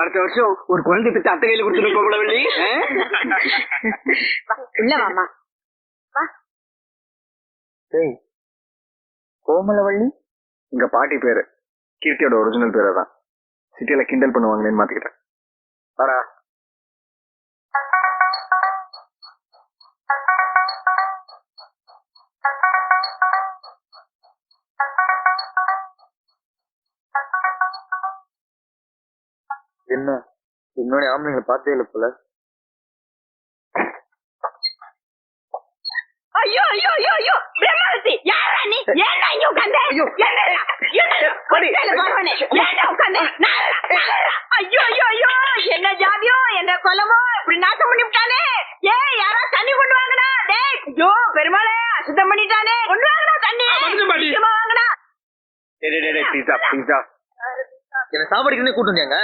அடுத்த வருஷம் ஒரு குழந்தை பெற்று அத்தை கையில கொடுத்துட்டு கோமலவள்ளி உள்ள வாமா டேய் கோமலவள்ளி? எங்க பாட்டி பேரு. கீர்த்தியோட ஒரிஜினல் பேரு தான் சிட்டில கிண்டல் பண்ணுவாங்களேன்னு மாத்திக்கிட்டேன். வரா என்ன? என்னோட ஆம்பளைங்களை பார்த்தே இல்லை போல. ஐயோ ஐயோ ஐயோ ஐயோ பிரம்மவதி யாரா நீ? ஏன்டா இங்க உட்கார்ந்த. என்னடா? என்னடா? கொட்டையில ஏன்டா உட்கார்ந்த? நாளா ஐயோ ஐயோ ஐயோ என்ன ஜாதியோ என்ன கொலமோ இப்படி நாசம் பண்ணி விட்டானே? ஏய் யாரா தண்ணி கொண்டு வாங்கடா டேய் ஐயோ பெருமாளே அசுத்தம் பண்ணிட்டானே. கொண்டு வாங்கடா தண்ணி. வாங்கடா. டேய் டேய் டேய் ப்ளீஸா ப்ளீஸா என்ன சாப்பாடுக்குன்னு கூட்டு வந்தாங்க